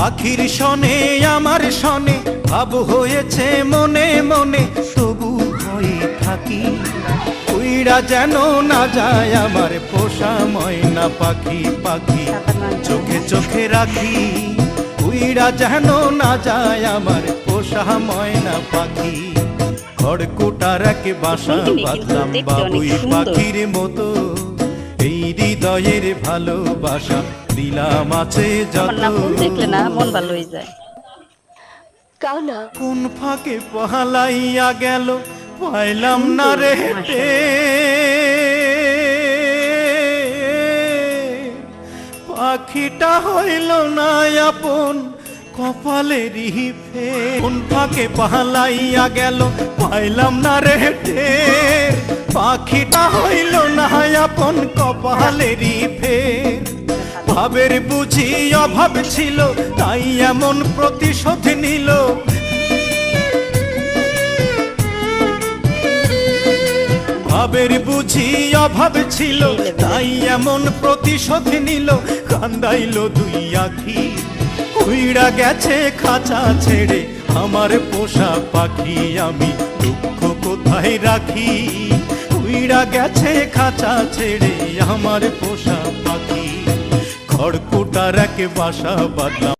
পাখির সনে আমার সনে ভাব হয়েছে মনে মনে তবু হয়ে থাকি। উইরা যেন না যায় আমার পোষা ময়না পাখি পাখি চোখে চোখে রাখি। উইরা যেন না যায় আমার পোষা ময়না পাখি। খড়কুটার এক বাসা বাঁধলাম বাবুই। পাখির মতো। এই হৃদয়ের ভালোবাসা দিলাম আছে যত দেখলে না মন ভালো হয়ে যায়। কাও কোন ফাঁকে পালাইয়া গেল পাইলাম না রে। পাখিটা হইল না আপন কপালেরই ফে। কোন ফাঁকে পালাইয়া গেল পাইলাম না রে। পাখিটা হইল না আপন কপালেরই ফের ভাবের বুঝি অভাব ছিল, তাই এমন প্রতিশোধ নিল। ভাবের বুঝি অভাব ছিল, তাই এমন প্রতিশোধ নিল। কান্দাইল দুই আখি, উইড়া গেছে খাঁচা ছেড়ে, আমার পোষা পাখি আমি দুঃখ কোথায় রাখি? উইড়া গেছে খাঁচা ছেড়ে, আমার পোষা পাখি খড়কুটার এক বাসা বাদলাম